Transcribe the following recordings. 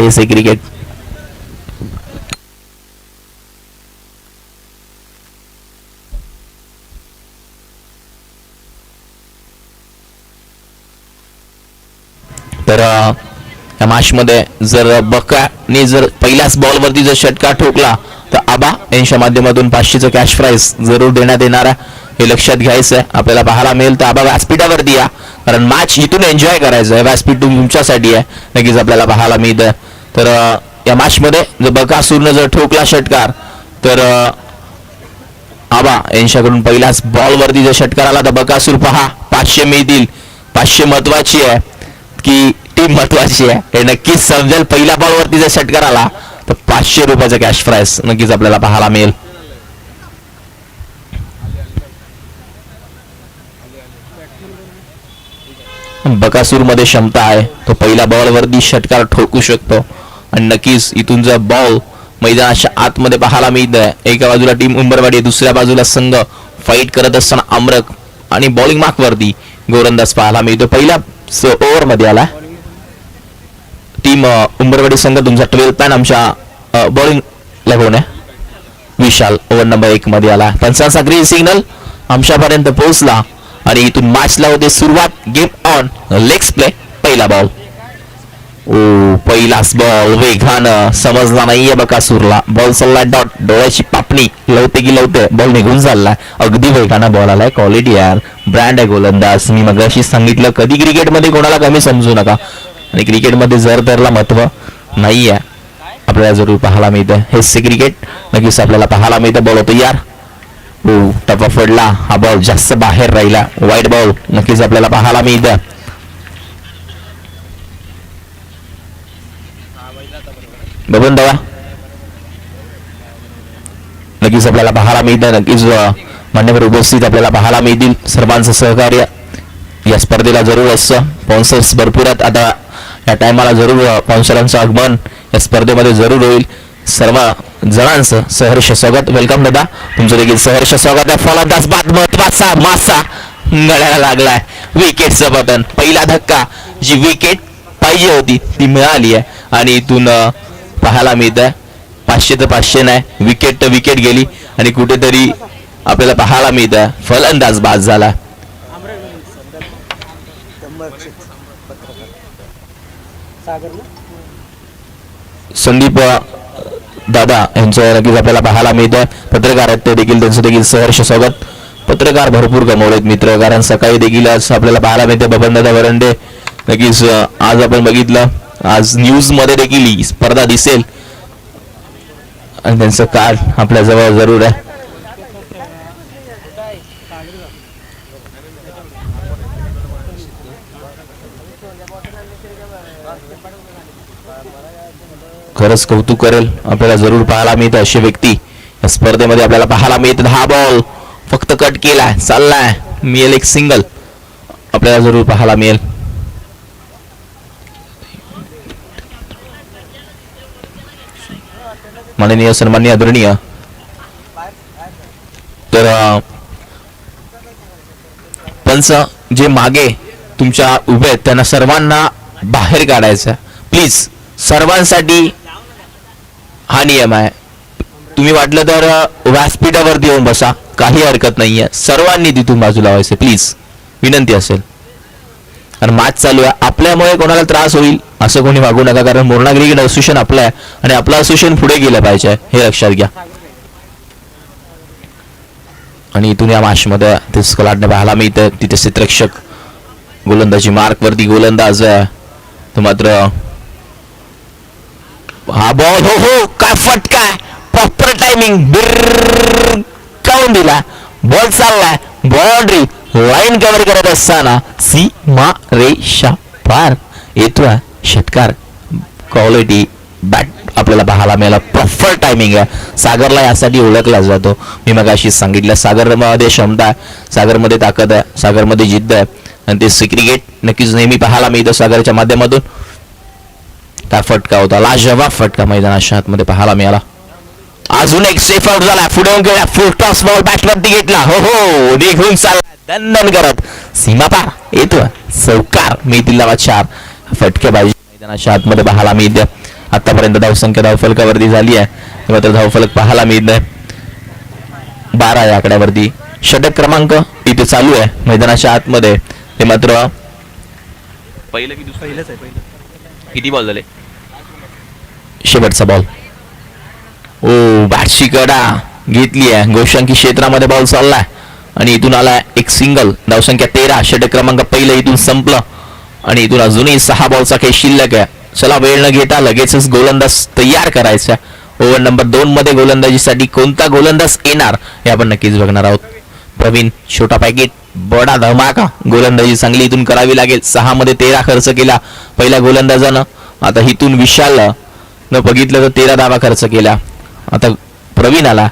तेच आहे क्रिकेट तर या मॅचमध्ये जर बकाने जर पहिल्याच बॉलवरती जर षटकार ठोकला तर आबा यांच्या माध्यमातून पाचशेचं कॅश प्राइस जरूर देण्यात येणार हे लक्षात घ्यायचं आहे. आपल्याला पाहायला मिळेल. तर आबा व्यासपीठावरती या. कारण मॅच इथून एन्जॉय करायचं आहे व्यासपीठ तुमच्यासाठी आहे. नक्कीच आपल्याला पाहायला मिळतं तर या मॅचमध्ये जर बकासूरनं जर ठोकला षटकार तर आबा यांच्याकडून पहिल्याच बॉलवरती जर षटकार आला तर बकासूर पहा पाचशे मिळतील. पाचशे महत्वाची आहे की टीम महत्वाची आहे. हे नक्कीच समजेल पहिल्या बॉलवरती जर षटकार आला तर पाचशे रुपयाचा कॅश प्राईस नक्कीच आपल्याला पाहायला मिळेल. बकासूरमध्ये क्षमता आहे तो पहिल्या बॉलवरती षटकार ठोकू शकतो. आणि नक्कीच इथून जर बॉल मैदानाच्या आतमध्ये पाहायला मिळत आहे एका बाजूला टीम उंबरवाडी दुसऱ्या बाजूला संघ फाईट करत असताना अमरक आणि बॉलिंग मार्कवरती गोलंदाज पाहायला मिळतो. पहिल्या ओव्हरमध्ये आला. टीम उंबरवाडी संघ तुमचा ट्वेल्थ पॅन आमच्या बॉलिंग लागवून आहे विशाल ओव्हर नंबर एक मध्ये आला. पंचांचा ग्रीन सिग्नल आमच्यापर्यंत पोहोचला. आणि इथून मॅचला होते सुरुवात. गेम ऑन लेग्स प्ले पहिला बॉल ओ पहिलाच बॉल वेगानं समजला नाहीये बकासूरला बॉल चाललाय डॉट डोळ्याची पापणी. लवते की लवते बॉल निघून चाललाय अगदी वेगानं बॉल आलाय क्वालिटी यार. ब्रँड आहे गोलंदाज. मी मगाशी सांगितलं कधी क्रिकेटमध्ये कोणाला कमी समजू नका. आणि क्रिकेटमध्ये जर त्याला महत्त्व नाहीये आपल्याला जरूर पाहायला मिळतं हेच क्रिकेट नक्कीच आपल्याला पाहायला मिळतं बॉल होतो यार. ओ टप्पा पडला हा बॉल जास्त बाहेर राहिला. वाईट बॉल नक्कीच आपल्याला पाहायला मिळतं बघून दादा नक्कीच आपल्याला पाहायला मिळतं नक्कीच मान्यवर उपस्थित आपल्याला पाहायला मिळतील सर्वांचं सहकार्य या स्पर्धेला जरूर असतं स्पॉन्सर्स भरपूर आहेत आता या टायमाला जरूर स्पॉन्सरांचं आगमन या स्पर्धेमध्ये जरूर होईल सर्व जणांचं सहर्ष स्वागत वेलकम दादा तुमचं देखील सहर्ष स्वागत आहे फलंदाज बाद महत्त्वाचा मासा गळ्याला लागलाय विकेटचं बटन पहिला धक्का जी विकेट पाहिजे होती ती मिळाली आहे आणि इथून पाहायला मिळत आहे पाचशे तर पाचशे नाही. विकेट तर विकेट गेली आणि कुठेतरी आपल्याला पाहायला मिळत आहे फलंदाज बाद झाला. संदीप दादा यांचं नक्कीच आपल्याला पाहायला मिळतं पत्रकार आहेत ते देखील त्यांचं देखील सहर्ष स्वागत. पत्रकार भरपूर कमवलेत मित्र कारण सकाळी देखील आज आपल्याला पाहायला मिळते बबन दादा वरंडे. नक्कीच आज आपण बघितलं. आज न्यूजमध्ये देखील ही स्पर्धा दिसेल. आणि त्यांचं कार्ड आपल्या जवळ जरूर आहे. खरंच कौतुक करेल. आपल्याला जरूर पाहायला मिळतं अशी व्यक्ती. या स्पर्धेमध्ये आपल्याला पाहायला मिळत. हा बॉल फक्त कट केलाय. चाललाय. मिळेल एक सिंगल आपल्याला जरूर पाहायला मिळेल. माननीय सन्मान्य आदरणीय. तर पंच जे मागे तुमच्या उभे आहेत त्यांना सर्वांना बाहेर काढायचं प्लीज सर्वांसाठी हा नियम आहे. तुम्ही वाटलं तर व्यासपीठावरती येऊन बसा. काही हरकत नाहीये. सर्वांनी तिथून बाजूला व्हायचं. प्लीज विनंती असेल. कारण मॅच चालू आहे. आपल्यामुळे कोणाला त्रास होईल? असं कोणी मागू नका कारण मोरणागिरीकडे असोसिएशन आपलं आहे आणि आपलं असोसिएशन पुढे गेलं पाहिजे हे लक्षात घ्या. आणि इथून या माशमध्ये ते स्कलाटने पाहायला मिळतं. तिथे क्षेत्ररक्षक गोलंदाजी मार्क वरती गोलंदाज आहे. तो मात्र हा बॉल हो हो काय फटका प्रॉपर टायमिंग काऊन दिला. बॉल चाललाय. बाउंड्री लाईन कव्हर करत असताना सीमा रेषा पार आहे षटकार क्वालिटी बॅट आपल्याला पाहायला मिळाला. प्रॉपर टायमिंग आहे. सागरला यासाठी ओळखला जातो. मी मग अशी सांगितलं सागरमध्ये क्षमता आहे सागरमध्ये ताकद आहे सागरमध्ये जिद्द आहे. आणि ते क्रिकेट नक्कीच नेहमी पाहायला मिळतं सागरच्या माध्यमातून. काय फटका होता? लाजवाब फटका मैदानाच्या आतमध्ये पाहायला मिळाला. अजून एक सेफ आउट झाला. पुढे गेला. फुल टॉस बॉल बॅटवरती घेतला. हो हो. निघून चालला. दंदन करत. सीमा पार. येतो चौकार. मी दिला चार. फटके बाजी मैदानाच्या आतमध्ये पाहायला मिळते आतापर्यंत धावसंख्या धावफलकावरती झाली आहे. मात्र धावफलक पाहायला मिळत बारा या आकड्यावरती. षटक क्रमांक इथे चालू आहे मैदानाच्या आतमध्ये. ते मात्र पहिलं की दुसरं. पहिलंच आहे पहिलं. किती बॉल झाले? शेवटचा बॉल ओ बॅटची कडा घेतली आहे. गोशांकी क्षेत्रामध्ये बॉल चाललाय. आणि इथून आला एक सिंगल धावसंख्या तेरा. षटक क्रमांक पहिलं इथून संपलं. आणि इथून अजूनही सहा बॉलचा काही शिल्लक आहे. चला वेळ न घेता लगेचच गोलंदाज तयार करायचा. ओव्हर नंबर दोन मध्ये गोलंदाजीसाठी कोणता गोलंदाज येणार हे आपण नक्कीच बघणार आहोत. प्रवीण छोटा पॅकेट बडा धमाका. गोलंदाजी चांगली इथून करावी लागेल. सहा मध्ये तेरा खर्च केला पहिल्या गोलंदाजानं. आता इथून विशाल न बघितलं तर तेरा धावा खर्च केला. आता प्रवीण आला.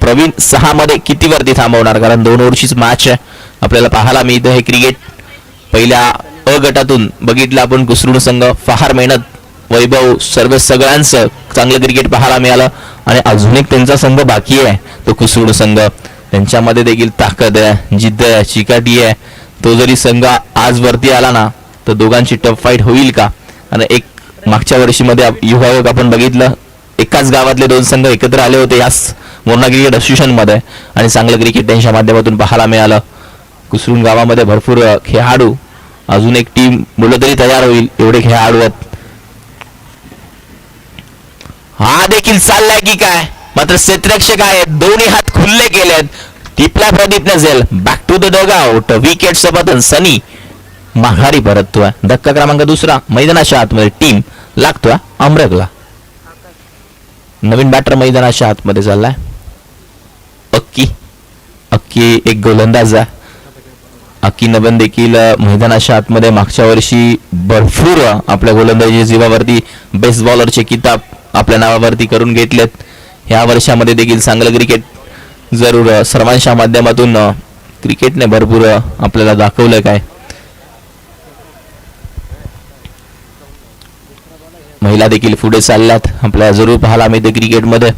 प्रवीण सहा मध्ये किती वरती थांबवणार? कारण दोन ओव्हरचीच मॅच आहे. आपल्याला पाहायला मिळतं हे क्रिकेट पहिल्या अ गटातून बघितलं आपण कुसरून संघ फार मेहनत वैभव सर्व सगळ्यांचं चांगलं क्रिकेट पाहायला मिळालं आणि अजून एक त्यांचा संघ बाकी आहे तो कुसरून संघ. त्यांच्यामध्ये देखील ताकद आहे जिद्द आहे चिकाटी आहे. तो जरी संघ आज वरती आला ना तर दोघांची टफ फाईट होईल का? आणि एक मागच्या वर्षीमध्ये युवायोग आपण बघितलं एकाच गावातले दोन संघ एकत्र आले होते याच मोर्ना क्रिकेट असोसिएशनमध्ये आणि चांगलं क्रिकेट त्यांच्या माध्यमातून पाहायला मिळालं. कुसरून गावामध्ये भरपूर खेळाडू अजून एक टीम मुलं तरी तयार होईल एवढे खेळाडू आहेत हा देखील चाललाय की काय? मात्र क्षेत्ररक्षक आहेत दोन्ही हात खुल्ले केलेत. टिपला प्रदीप नसेल back to the dugout wicket सोबत सनी. माघारी परततोय. धक्का क्रमांक दुसरा मैदानाच्या आतमध्ये टीम लागतोय अमरकला नवीन बॅटर मैदानाच्या आतमध्ये चाललाय. अक्की. अक्की एक गोलंदाज आहे. अक्की नबन देखील मैदानाच्या आतमध्ये मागच्या वर्षी भरपूर आपल्या गोलंदाजी जीवावरती बेस्ट बॉलरचे किताब आपल्या नावावरती करून घेतलेत. ह्या वर्षामध्ये देखील चांगलं क्रिकेट जरूर सर्वांच्या माध्यमातून क्रिकेटने भरपूर आपल्याला दाखवलं काय. महिला देखील पुढे चालल्यात आपल्याला जरूर पाहायला मिळते क्रिकेटमध्ये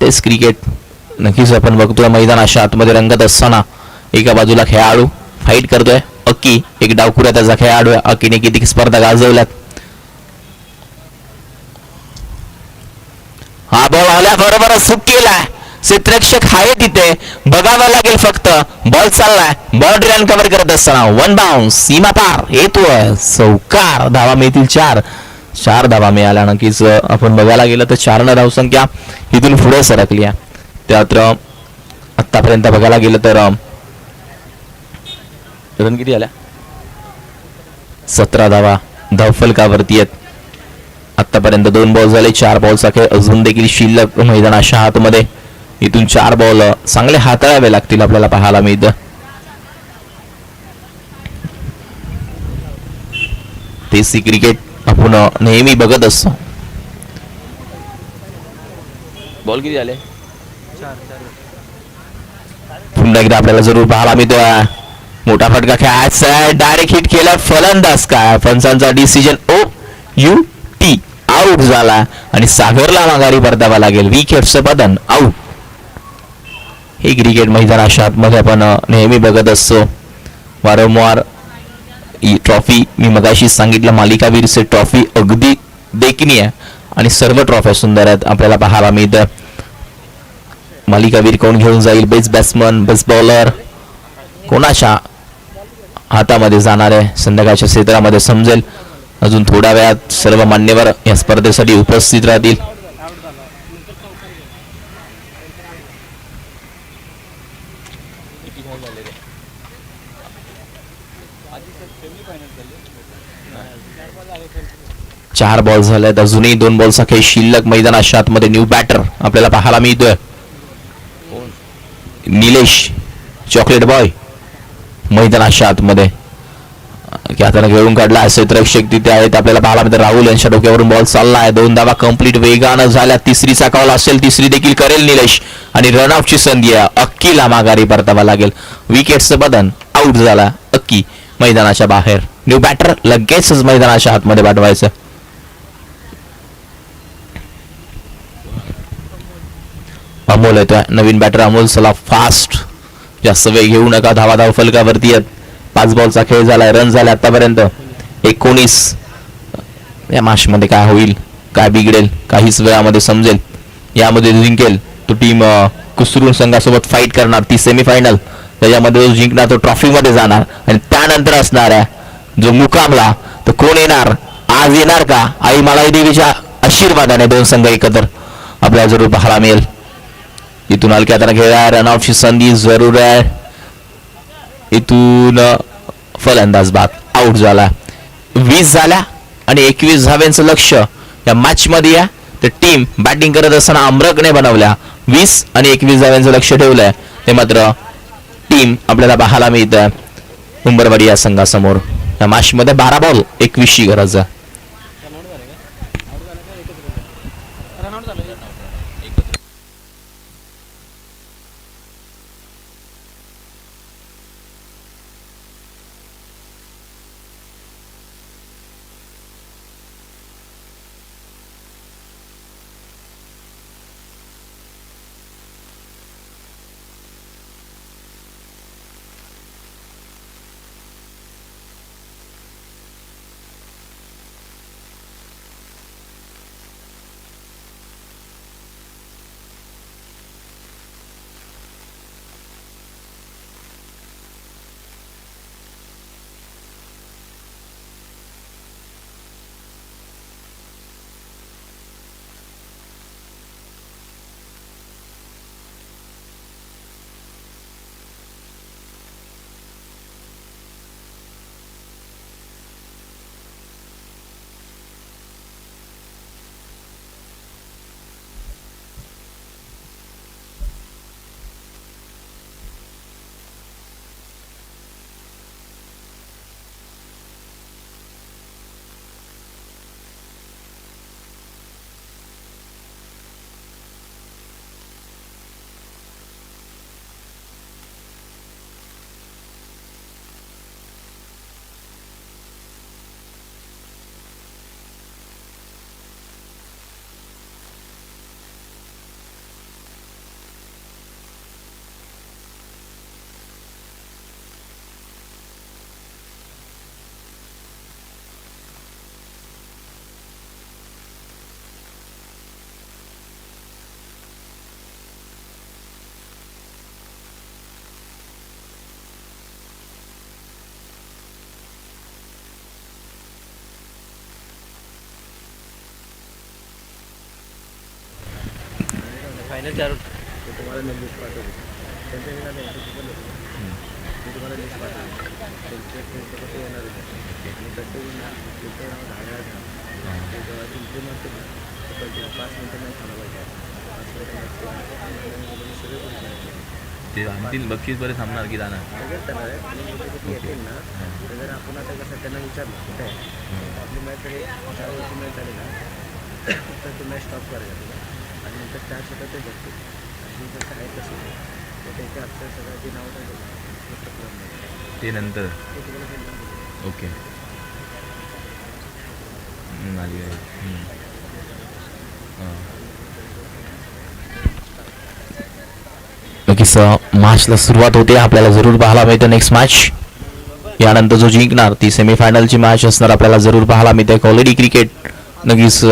तेच क्रिकेट नक्कीच आपण बघतोय. मैदानाच्या आतमध्ये रंगत असताना एका बाजूला खेळाडू फाईट करतोय. अक्की एक डावखुऱ्या त्याचा खेळाडू आहे. अक्कीने किती स्पर्धा गाजवल्यात. हा बॉल आला बरोबर सुट केलाय क्षेत्ररक्षक आहे तिथे. बघावं लागेल फक्त. बॉल चाललाय. बाउंड्री रन कव्हर करत असताना वन बाउन्स सीमा पार. येतोय. चौकार. धावा मिळतील चार. चार धावा मिळाल्या नक्कीच आपण बघायला गेलं तर चार न धावसंख्या इथून पुढे सरकली आहे. त्यात आतापर्यंत बघायला गेलं तर रन किती आल्या? सतरा धावा. धावफलकावरती आहेत. आतापर्यंत दोन बॉल झाले चार बॉलचा खेळ अजून देखील शिल्लक मैदानाच्या हातमध्ये. इथून चार बॉल चांगले हाताळावे लागतील आपल्याला पाहायला मिळतं. देसी क्रिकेट आपण नेहमी बघत असतो. बॉल किती झाले पुन्हा एकदा आपल्याला जरूर पाहायला मिळतो मोठा फटका खेळायचा डायरेक्ट हिट केला फलंदाज काय? पंचांचा decision O U T out झाला. आणि सागरला माघारी परतावा लागेल. विकेटचं बदन आउट हे क्रिकेट मैदानाच्या आतमध्ये आपण नेहमी बघत असतो. वारंवार ही ट्रॉफी मी मगाशी सांगितलं मालिकावीरचे ट्रॉफी अगदी देखणी आहे आणि सर्व ट्रॉफ्या सुंदर आहेत. आपल्याला पाहायला मिळतं. मालिकावीर कोण घेऊन जाईल? बेस्ट बॅट्समन बेस्ट बॉलर कोणाच्या हातामध्ये जाणार आहे. संध्याकाळच्या क्षेत्रामध्ये समजेल. अजून थोड्या वेळात सर्व मान्यवर या स्पर्धेसाठी उपस्थित राहतील. चार बॉल झालेत. अजूनही दोन बॉलचा काही शिल्लक मैदानाच्या आतमध्ये न्यू बॅटर आपल्याला पाहायला मिळतोय. निलेश चॉकलेट बॉय मैदानाच्या आतमध्ये. की हाताने खेळून काढला. असे रक्षक तिथे आहेत. आपल्याला पाहायला मिळतं राहुल यांच्या डोक्यावरून बॉल चालला आहे दोन धावा कंप्लीट वेगानं झाल्या. तिसरीचा कॉल असेल. तिसरी देखील करेल निलेश. आणि रनआउटची संधी आहे. अक्कीला माघारी परतावा लागेल. विकेटचं बदन आउट झाला. अक्की मैदानाच्या बाहेर. न्यू बॅटर लगेचच मैदानाच्या आतमध्ये पाठवायचं. अमोल येतोय. नवीन बॅटर अमोल चला फास्ट जास्त वेळ घेऊ नका. धावा धाव फलकावरती आहेत पाच बॉलचा खेळ झालाय रन झाले आतापर्यंत. एकोणीस. या मॅच मध्ये काय होईल काय बिघडेल काहीच वेळामध्ये समजेल. यामध्ये जिंकेल तो टीम कुसरून संघासोबत फाईट करणार. ती सेमीफायनल त्याच्यामध्ये जो जिंकणार तो ट्रॉफीमध्ये जाणार. आणि त्यानंतर असणाऱ्या जो मुकामला तो कोण येणार? आज येणार का? आई मलाई देवीच्या आशीर्वादाने दोन संघ एकत्र. आपल्या जरूर पाहायला मिळेल. इथून हलक्या हाताने खेळा रनआउटची संधी जरूर आहे इथून फलंदाज बाद आउट झाला वीस झाल्या आणि एकवीस धाव्यांचं लक्ष या मॅच मध्ये या तर टीम बॅटिंग करत असताना अमरकने बनवल्या वीस आणि एकवीस धाव्यांचं लक्ष ठेवलंय ते मात्र टीम आपल्याला पाहायला मिळत आहे उंबरवाडी या संघासमोर या मॅच मध्ये बारा बॉल एकवीसची गरज आहे फायनल चार तुम्हाला मी लिस्ट पाठवली त्यांच्या निघाले पण मी तुम्हाला लिस्ट पाठवली त्यांचे त्यांचं येणार होतं मी प्रत्येक ना त्यांचं नाव दहा वेळा झालं जेव्हा जिंकून म्हणते ना तर पहिले पाच मिनटं नाही थांबा पाहिजे पाच मिनटं सगळे करून ते आणतील बक्षीस बरे थांबणार की जाणार येतील ना जर आपण आता कसं त्यांना विचारलं कुठे आहे आपली मॅच चार वर्षी मॅच झाली ना तर ती मॅच स्टॉप करायला नंतर चार शतक ते बघतील आणि जसं आहे तसं ते. तर त्यांच्या अक्षर सगळ्याची नाव काय ते नंतर? ओके. आली आहे. नक्कीच मॅचला सुरुवात होते. आपल्याला जरूर पाहायला मिळतं नेक्स्ट मॅच यानंतर जो जिंकणार ती सेमीफायनलची मॅच असणार. आपल्याला जरूर पाहायला मिळते. क्वालिटी क्रिकेट नक्कीच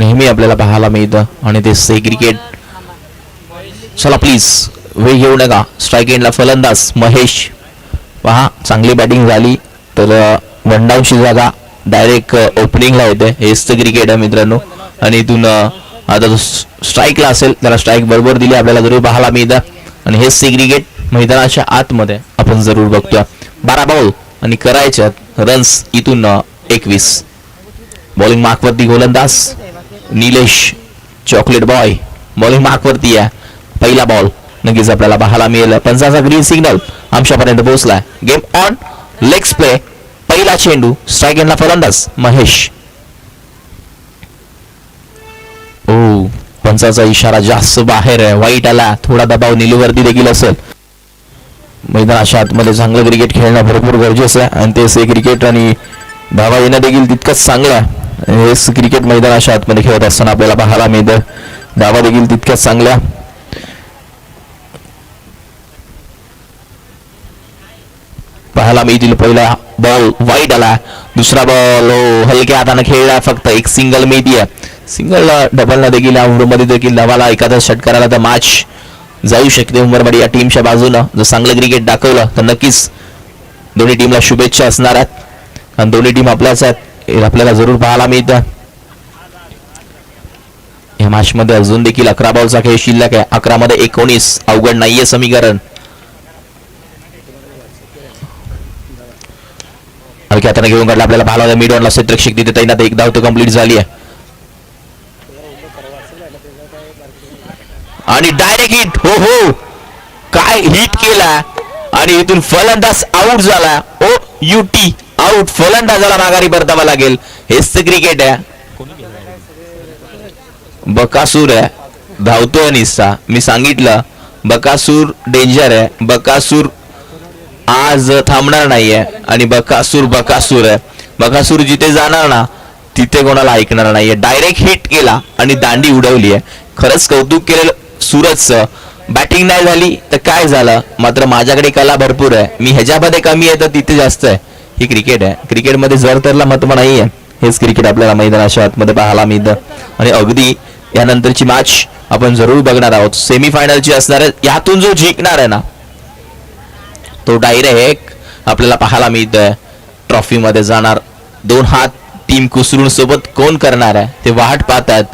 नेहमी आपल्याला पाहायला मिळतं आणि ते से क्रिकेट चला प्लीज वेळ घेऊ नका. स्ट्राईक एंडला फलंदाज महेश. पहा चांगली बॅटिंग झाली. तर वनडाऊनची जागा. डायरेक्ट ओपनिंगला येते. हेच तर क्रिकेट आहे मित्रांनो. आणि इथून आता जो स्ट्राईकला असेल त्याला स्ट्राईक बरोबर दिली आपल्याला जरूर पाहायला मिळतं. आणि हेच सी क्रिकेट मैदानाच्या आतमध्ये आपण जरूर बघतोय. बारा बॉल आणि करायच्यात रन्स इथून एकवीस. बॉलिंग मार्कवरती गोलंदाज. निलेश चॉकलेट बॉय बॉलिंग मार्कवरती आहे पहिला बॉल नक्कीच आपल्याला पाहायला मिळेल पंचाचा ग्रीन सिग्नल आमच्यापर्यंत पोहोचलाय गेम ऑन लेग्स प्ले पहिला चेंडू स्ट्राईक एंडला फलंदाज महेश ओ पंचाचा इशारा जास्त बाहेर आहे वाईट आला थोडा दबाव निलूवरती देखील असेल मैदानाच्या आतमध्ये चांगलं क्रिकेट खेळणं भरपूर गरजेचं आहे आणि ते क्रिकेट आणि धावा येणं देखील तितकंच चांगलं आहे हेच क्रिकेट मैदानाच्या आतमध्ये खेळत असताना आपल्याला पाहायला मिळतं. धावा देखील तितक्याच चांगल्या. पाहायला मिळतील पहिला बॉल वाईट आला. दुसरा बॉल हो, हलक्या हाताने खेळला फक्त. एक सिंगल मिळती सिंगल डबल न देखील या देखील धावाला एखादा षटकाराला तर मॅच जाऊ शकते उंबरवाडी या टीमच्या बाजूनं. जर चांगलं क्रिकेट दाखवलं तर नक्कीच दोन्ही टीमला शुभेच्छा असणार आहेत. आणि दोन्ही टीम आपल्याच आहेत. आपल्याला जरूर पाहायला मिळतं. या मॅच मध्ये अजून देखील अकरा बॉलचा खेळ शिल्लक आहे. अकरा मध्ये एकोणीस. अवघड नाहीये समीकरण. हलक्या हाताने घेऊन काढला आपल्याला पाहायला मिड ऑनला क्षेत्रक्षक तिथे तैनात एक धाव तर कंप्लीट झाली आहे. आणि डायरेक्ट हिट हो हो. काय हिट केला? आणि इथून फलंदाज आउट झाला. ओ यू टी आउट फलंदाजाला माघारी परतावा लागेल. हेच तर क्रिकेट आहे. बकासूर आहे. धावतोय निस्सा. मी सांगितलं बकासूर डेंजर आहे. बकासूर आज थांबणार नाहीये आणि बकासूर बकासूर आहे. बकासूर जिथे जाणार ना तिथे कोणाला ऐकणार नाहीये. डायरेक्ट हिट केला आणि दांडी उडवली आहे खरंच कौतुक केलेलं सूरजचं. बॅटिंग नाही झाली तर काय झालं? मात्र माझ्याकडे कला भरपूर आहे. मी ह्याच्यामध्ये कमी आहे तर तिथे जास्त आहे. ही क्रिकेट आहे. क्रिकेटमध्ये जर तरला महत्त्व नाहीये. हेच क्रिकेट आपल्याला मैदानाच्या आतमध्ये पाहायला मिळतं. आणि अगदी यानंतरची मॅच आपण जरूर बघणार आहोत. सेमीफायनलची असणार आहे यातून जो जिंकणार आहे ना तो डायरेक्ट आपल्याला पाहायला मिळतोय. ट्रॉफी मध्ये जाणार. दोन हात टीम कुसरून सोबत कोण करणार आहे ते वाट पाहतात.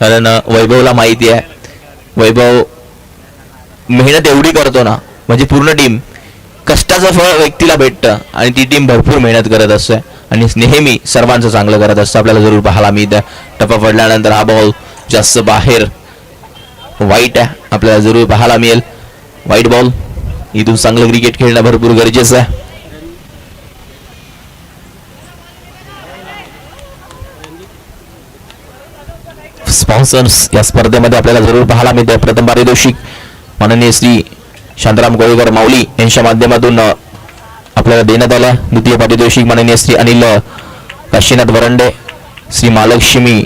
कारण वैभवला माहिती आहे. वैभव मेहनत एवढी करतो ना म्हणजे पूर्ण टीम कष्टाचं फळ व्यक्तीला भेटतं आणि ती टीम भरपूर मेहनत करत असते. आणि नेहमी सर्वांचं चांगलं करत असतं. आपल्याला जरूर पाहायला मिळतं. टप्पा पडल्यानंतर हा बॉल जास्त बाहेर. वाईट आहे. आपल्याला जरूर पाहायला मिळेल. वाईट बॉल इथून चांगलं क्रिकेट खेळणं भरपूर गरजेचं आहे. स्पॉन्सर्स या स्पर्धेमध्ये आपल्याला जरूर पाहायला मिळते. प्रथम पारितोषिक. माननीय श्री शांताराम गोळेकर माऊली यांच्या माध्यमातून आपल्याला देण्यात आलं. द्वितीय पारितोषिक माननीय श्री अनिल काशीनाथ वरंडे श्री महालक्ष्मी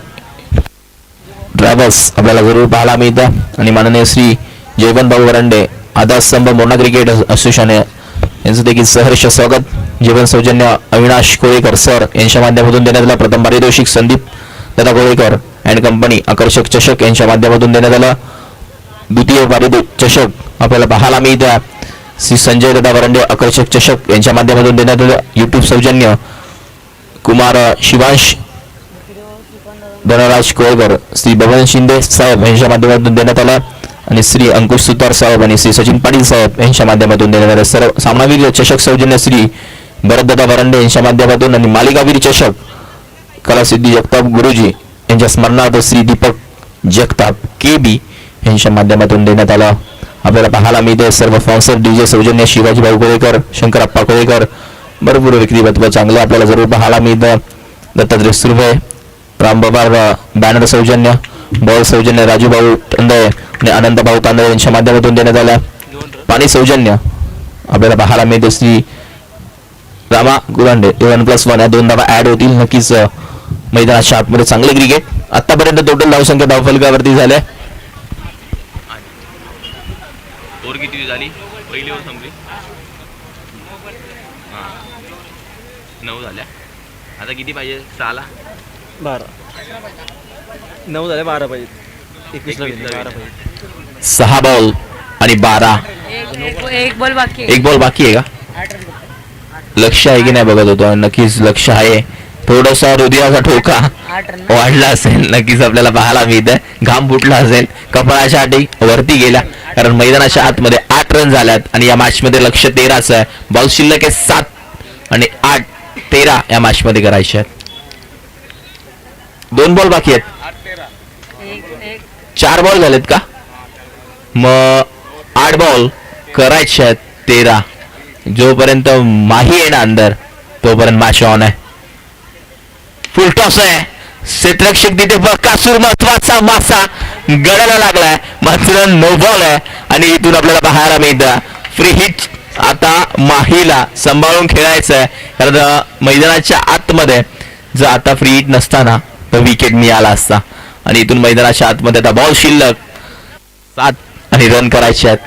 ड्रायव्हर्स आपल्याला जरूर पाहायला मिळतं. आणि माननीय श्री जयवंत भाऊ वरंडे आधारस्तंभ मोना क्रिकेट असोसिएशन यांचं देखील सहर्ष स्वागत. जीवन सौजन्य अविनाश कोळेकर सर यांच्या माध्यमातून देण्यात आलं. प्रथम पारितोषिक संदीप दादा कोळेकर अँड कंपनी आकर्षक चषक यांच्या माध्यमातून देण्यात आलं. द्वितीय पारितोषिक चषक आपल्याला पाहायला मिळतं श्री संजय दादा वरंडे आकर्षक चषक यांच्या माध्यमातून देण्यात आलं युट्यूब सौजन्य कुमार शिवांश धनराज कोळकर श्री भवन शिंदे साहेब यांच्या माध्यमातून देण्यात आला. आणि श्री अंकुश सुतार साहेब आणि श्री सचिन पाटील साहेब यांच्या माध्यमातून देण्यात आलं. सर्व सामनावीर चषक सौजन्य श्री भरतदादा वरंडे यांच्या माध्यमातून आणि मालिकावीर चषक कलासिद्धी जगताप गुरुजी यांच्या स्मरणार्थ श्री दीपक जगताप के बी यांच्या माध्यमातून देण्यात आलं. आपल्याला पाहायला मिळते सर्व फॉन्सर डीजे सौजन्य शिवाजी भाऊ कोळेकर शंकरप्पा कोळेकर भरपूर व्यक्तिमत्व चांगलं आपल्याला जरूर पाहायला मिळतं. दत्तात्रय सुर्वे रामबाबार बॅनर सौजन्य बॉल सौजन्य राजूभाऊ तांदळे आणि अनंत भाऊ तांदळे यांच्या माध्यमातून देण्यात आल्या. पाणी सौजन्य. आपल्याला पाहायला मिळते Shri Rama Gurande. One plus one या दोन धावा ऍड होतील. नक्कीच मैदानाच्या आतमध्ये चांगले क्रिकेट आतापर्यंत टोटल धावसंख्या धावफलकावरती झाल्या. ओर किती झाली? पहिली ओर संपली. हां. नऊ झाल्या. आता किती पाहिजे? सहाला? बारा. नऊ झाले बारा पाहिजे. एकवीसला घेतले बारा. पाहिजे. सहा बॉल आणि बारा. एक बॉल बाकी आहे. एक बॉल बाकी आहे का? लक्ष आहे की नाही बघत होतो. नक्कीच लक्ष आहे. थोडासा हृदयाचा ठोका वाढला असेल. नक्कीच आपल्याला पाहायला मिळतंय. घाम फुटला असेल. कपाळाच्या अटी वरती गेल्या. कारण मैदानाच्या आतमध्ये आठ रन झाल्यात आणि या मॅचमध्ये लक्ष तेराच आहे. बॉल शिल्लक आहे सात आणि आठ तेरा या मॅचमध्ये करायचे आहेत. दोन बॉल बाकी आहेत. चार बॉल झालेत का? मग आठ बॉल करायचे आहेत तेरा. जोपर्यंत माही आहे ना अंदर तोपर्यंत मॅच ऑन आहे. फुल टॉस आहे. क्षेत्रक्षक तिथे कासूर महत्त्वाचा मासा गळायला लागलाय. मात्र नो बॉल आहे. आणि इथून आपल्याला पाहायला मिळतं फ्री हिट आता माहीला सांभाळून खेळायचं आहे. कारण मैदानाच्या आतमध्ये जर आता फ्री हिट नसताना तर विकेट मिळाला असता. आणि इथून मैदानाच्या आतमध्ये आता बॉल शिल्लक. सात आणि रन करायचे आहेत.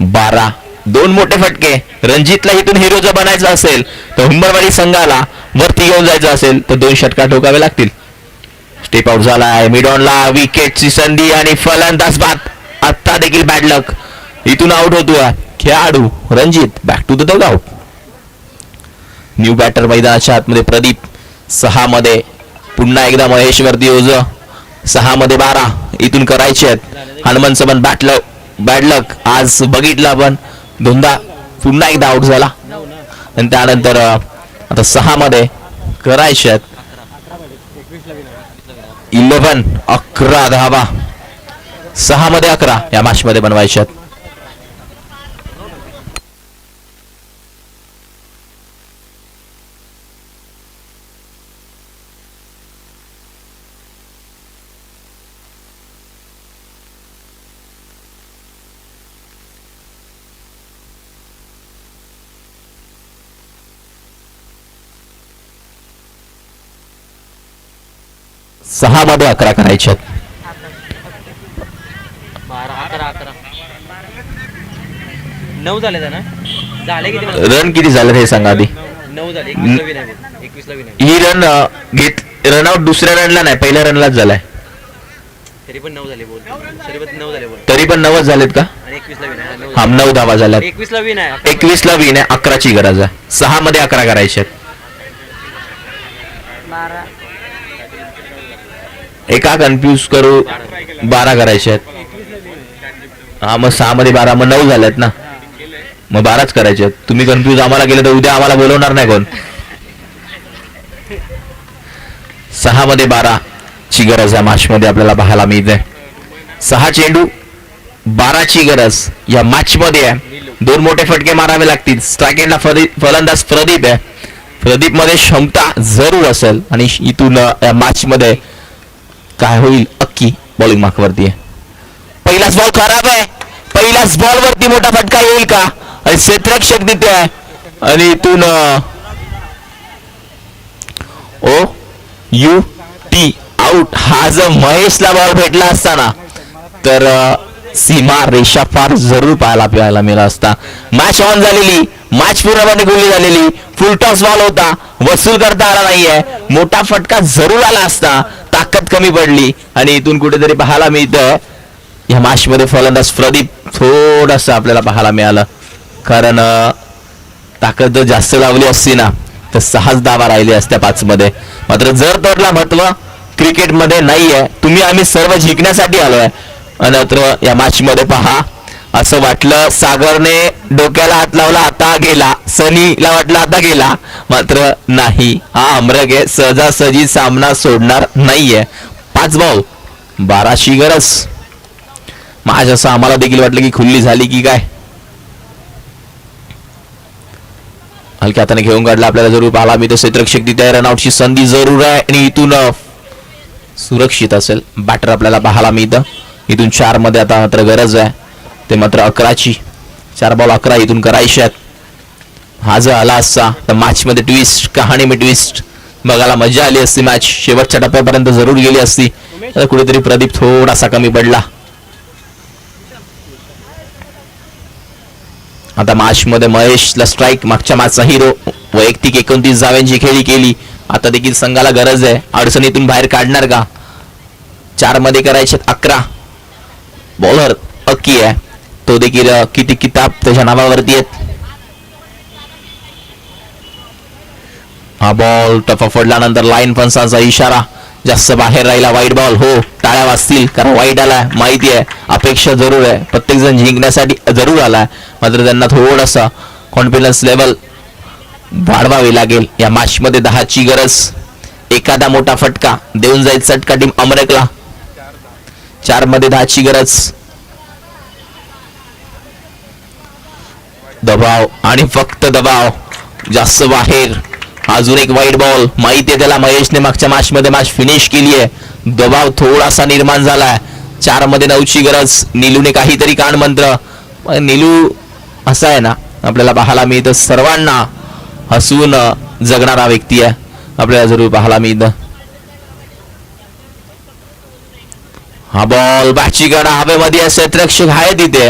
बारा. दोन मोठे फटके. रणजितला इथून हिरो जर बनायचं असेल तर हुंबरवाडी संघाला वरती घेऊन जायचं असेल तर दोन षटकार ठोकावे लागतील. स्टेप आउट झालाय. मिडॉनला विकेटची संधी आणि फलंदाज बाद. आत्ता देखील बॅड लक इथून आउट होतोय. खेळाडू Ranjit back to the out new batter मैदानाच्या आतमध्ये प्रदीप. सहा मध्ये पुन्हा एकदा महेश वरती ओझ सहा मध्ये बारा. इथून करायचे आहेत. हनुमान पण बॅटल बॅडलक आज बघितलं आपण. धुंदा पुन्हा एकदा आउट झाला. आणि त्यानंतर आता सहा मध्ये करायचे आहेत. इलेव्हन अकरा धावा. सहा मध्ये अकरा या मॅच मध्ये बनवायचे सहा मध्ये अकरा करायचे आहेत. नऊ झाले ना? झाले किती रन किती झाले हे सांगा आधी. नऊ झाले एकवीसला ही रन घेत रनआउट दुसऱ्या रनला नाही पहिल्या रनलाच झालाय. तरी पण नऊ झाले बोल. तरी पण नऊ झाले बोल. तरी पण नवच झालेत का? हा, नऊ हा झाले. धावा अकरा. एकवीस ला विन आहे अकराची गरज आहे. सहा मध्ये अकरा करायचे आहेत. एका कन्फ्यूज करू? बारा करायचे आहेत. हा मग सहा मध्ये बारा मग नऊ झाल्यात ना. मग बाराच करायचे आहेत. तुम्ही कन्फ्यूज आम्हाला गेले तर उद्या आम्हाला बोलवणार नाही कोण. सहा मध्ये बारा ची गरज या मॅच मध्ये आपल्याला पाहायला मिळते. सहा चेंडू बाराची गरज या मॅच मध्ये आहे. दोन मोठे फटके मारावे लागतील. स्ट्रायकेंडला फलंदाज प्रदीप आहे. प्रदीपमध्ये क्षमता जरूर असेल आणि इथून या काय होईल? अक्की बॉलिंग मार्कवरती आहे. पहिलाच बॉल खराब आहे. पहिल्याच बॉल वरती मोठा फटका येईल का? आणि क्षेत्रक्षक तिथे आहे आणि इथून ओ यू टी आउट हा जर महेशला बॉल भेटला असताना तर सीमा रेषा फार जरूर पाहायला पाहायला मिळाला असता. मॅच ऑन झालेली मॅच पूर्णपणे गुल्ली झालेली. फुल टॉस बॉल होता. वसूल करता आला नाहीये. मोठा फटका जरूर आला असता. ताकद कमी पडली. आणि इथून कुठेतरी पाहायला मिळतं या मॅच मध्ये फलंदाज प्रदीप थोडस आपल्याला पाहायला मिळालं. कारण ताकद जर जास्त लावली असती ना तर सहाच धावा राहिली असत्या पाच मध्ये मात्र जर तोडला महत्त्व क्रिकेटमध्ये नाहीये. तुम्ही आम्ही सर्व जिंकण्यासाठी आलोय. आणि मात्र या मॅच मध्ये पहा असं वाटलं. सागरने डोक्याला हात लावला आता गेला. सनीला वाटलं आता गेला. मात्र नाही. हा अमरग आहे. सहजासहजी सामना सोडणार नाहीये. पाच भाऊ बाराशी गरज. माझ्या असं आम्हाला देखील वाटलं की खुल्ली झाली की काय? हलक्या हाताने घेऊन काढला आपल्याला जरूर पाहायला. मी तर क्षेत्रक्षक तिथे रनआउटची संधी जरूर आहे. आणि इथून सुरक्षित असेल. बॅटर आपल्याला पाहायला मिळतं. इथून चारमध्ये आता मात्र गरज आहे. ते मात्र अकराची. चार बॉल अकरा इथून करायच्यात. हा जर आला असता तर मॅच मध्ये ट्विस्ट कहाणी मी ट्विस्ट बघायला मजा आली असती मॅच शेवटच्या टप्प्यापर्यंत जरूर गेली असती. तर कुठेतरी प्रदीप थोडासा कमी पडला. आता मॅच मध्ये महेशला स्ट्राईक मागच्या मॅचचा हिरो वैयक्तिक एकोणतीस जाव्यांची खेळी केली. आता देखील संघाला गरज आहे. अडचणीतून बाहेर काढणार का? चारमध्ये करायचे अकरा. बॉलर अक्की आहे. तो देखील किती किताब त्याच्या नावावरती आहेत. हा बॉल टफा फोडल्यानंतर लाईन पंचांचा इशारा. जास्त बाहेर राहिला वाईट बॉल हो टाळ्या वाजतील कारण वाईट आलाय माहिती आहे. अपेक्षा जरूर आहे. प्रत्येक जण जिंकण्यासाठी जरूर आलाय. मात्र त्यांना थोडासा कॉन्फिडन्स लेवल वाढवावी लागेल. या मॅच मध्ये दहाची गरज. एखादा मोठा फटका देऊन जाईल चटका टीम अमरेकला. चारमध्ये दहाची गरज. दबाव आणि फक्त दबाव. जास्त बाहेर. अजून एक वाईट बॉल माहिती आहे त्याला महेशने मागच्या मॅचमध्ये मॅच फिनिश केली आहे. दबाव थोडासा निर्माण झालाय. चारमध्ये नऊची गरज. निलूने काहीतरी कान मंत्र निलू असा आहे ना आपल्याला पाहायला मिळतं सर्वांना. हसवून जगणारा व्यक्ती आहे. आपल्याला जरूर पाहायला मिळतं. हा बॉल बॅची गाडा हवेमध्ये आहे. आहे तिथे.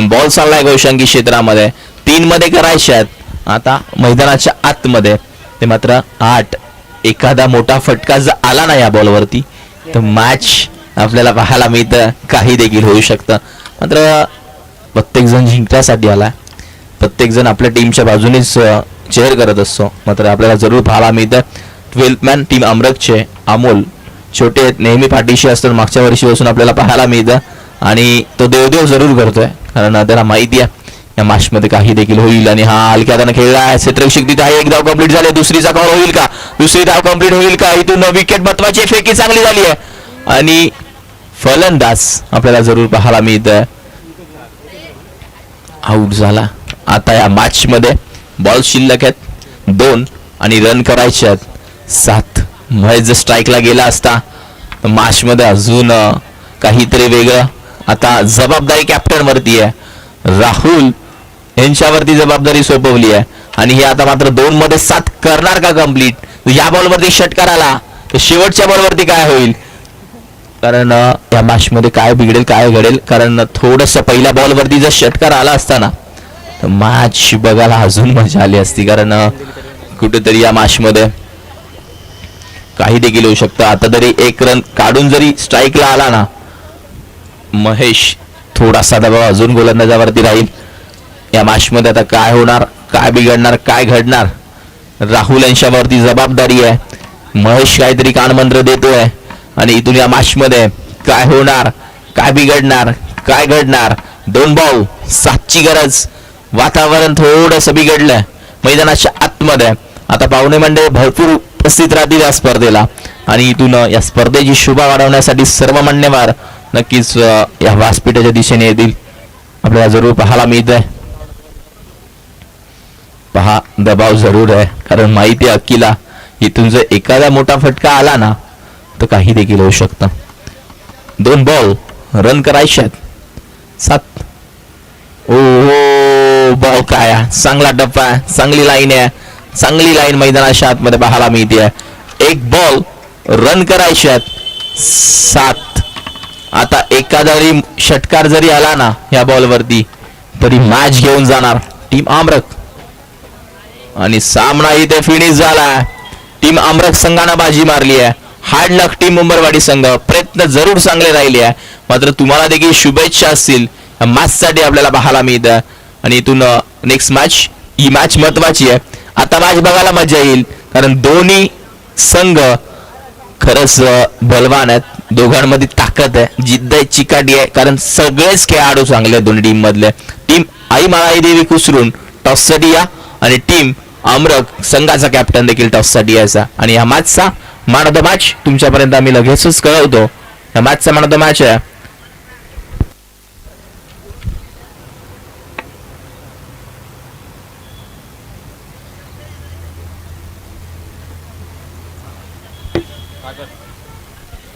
बॉल चाललाय गोशांकी क्षेत्रामध्ये. तीन मध्ये आहेत. आता मैदानाच्या आतमध्ये. ते मात्र आठ. एखादा मोठा फटका जर आला ना या बॉलवरती तर मॅच आपल्याला पाहायला मिळतं. काही देखील होऊ शकतं. मात्र प्रत्येक जण जिंकण्यासाठी आला. प्रत्येक जण आपल्या टीमच्या बाजूनेच चेअर करत असतो. मात्र आपल्याला जरूर पाहायला मिळतं. ट्वेल्थ मॅन टीम अमरकचे अमोल. छोटे नेहमी पाठीशी असतात. मागच्या वर्षीपासून आपल्याला पाहायला मिळतं. आणि तो देवदेव जरूर करतोय. कारण त्याला माहिती आहे. या मॅचमध्ये काही देखील होईल आणि हा हलक्या त्यानं खेळला आहे क्षेत्ररक्षक तिथे आहे. एक धाव कंप्लीट झाले. दुसरीचा कॉल होईल का? दुसरी धाव कंप्लीट होईल का? इथून विकेट महत्वाची फेकी चांगली झाली आहे. आणि फलंदाज आपल्याला जरूर पाहायला मिळत आऊट झाला. आता या मॅच मध्ये बॉल शिल्लक आहेत. दोन आणि रन करायचे आहेत. सात. महेश जर स्ट्राईकला गेला असता तर मॅच मध्ये अजून काहीतरी वेगळं. आता जबाबदारी कॅप्टन वरती आहे. राहुल यांच्यावरती जबाबदारी सोपवली आहे. आणि हे आता मात्र दोन मध्ये सात करणार का कंप्लीट या बॉलवरती षटकार आला तर शेवटच्या बॉलवरती काय होईल? कारण या मॅच मध्ये काय बिघडेल काय घडेल? कारण थोडस पहिल्या बॉलवरती जर षटकार आला असता ना तर मॅच बघायला अजून मजा आली असती. कारण कुठेतरी या मॅच मध्ये काही देखील होऊ शकतं. आता तरी एक रन काढून जरी स्ट्राईकला आला ना महेश थोडासा दबाव अजून गोलंदाजावरती राहील. या मॅचमध्ये आता काय होणार काय बिघडणार काय घडणार? राहुल यांच्यावरती जबाबदारी आहे. महेश काहीतरी कानमंत्र देतोय. आणि इथून या मॅचमध्ये काय होणार काय बिघडणार काय घडणार? दोन भाऊ सातची गरज. वातावरण थोडस बिघडलंय. मैदानाच्या आतमध्ये. आता पाहुणे मंडळ भरपूर उपस्थित राहतील या स्पर्धेला. आणि इथून या स्पर्धेची शोभा वाढवण्यासाठी सर्व मान्यवर नक्कीच या व्यासपीठाच्या दिशेने येतील. आपल्याला जरूर पाहायला मिळत आहे हा दबाव जरूर आहे. कारण माहिती आहे अक्कीला इथून जर एखादा मोठा फटका आला ना तर काही देखील होऊ शकतं. दोन बॉल रन करायचे सात. ओ बॉल काय चांगला टप्पा आहे. चांगली लाईन आहे. चांगली लाईन मैदानाच्या आतमध्ये पाहायला मिळते. एक बॉल रन करायचे आहेत सात. आता एखादा जरी षटकार जरी आला ना या बॉलवरती तरी मॅच घेऊन जाणार टीम आमरक आणि सामना इथे फिनिश झाला. टीम अमरक संघानं बाजी मारली आहे. हार्ड लक टीम मुंबरवाडी संघ. प्रयत्न जरूर चांगले राहिले आहे. मात्र तुम्हाला देखील शुभेच्छा असतील. मॅच साठी आपल्याला पाहायला मिळत. आणि इथून नेक्स्ट मॅच ही मॅच महत्वाची आहे. आता मॅच बघायला मजा येईल. कारण दोन्ही संघ खरंच बलवान आहेत. दोघांमध्ये ताकद आहे. जिद्द आहे चिकाटी आहे. कारण सगळेच खेळाडू चांगले आहेत दोन्ही टीम मधले. टीम आई माळाई देवी कुसरून टॉससाठी या. आणि टीम अमरक संघाचा कॅप्टन देखील टॉससाठी यायचा आणि या मॅचचा मॅन ऑफ द मॅच तुमच्यापर्यंत आम्ही लगेचच कळवतो. या मॅचचा मॅन ऑफ द मॅच आहे.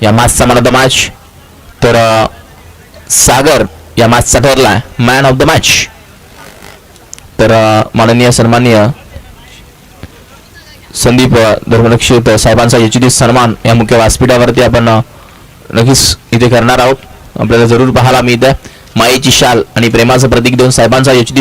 या मॅचचा मॅन ऑफ द मॅच तर सागर या मॅचचा ठरला मॅन ऑफ द मॅच तर माननीय सन्माननीय संदीप अं, धर्मरक्षित साहेबांचा याची सन्मान या मुख्य व्यासपीठावरती आपण नक्कीच इथे करणार आहोत. आपल्याला जरूर पाहायला मिळत आहे मायेची शाल आणि प्रेमाचं प्रतीक देऊन साहेबांचा याची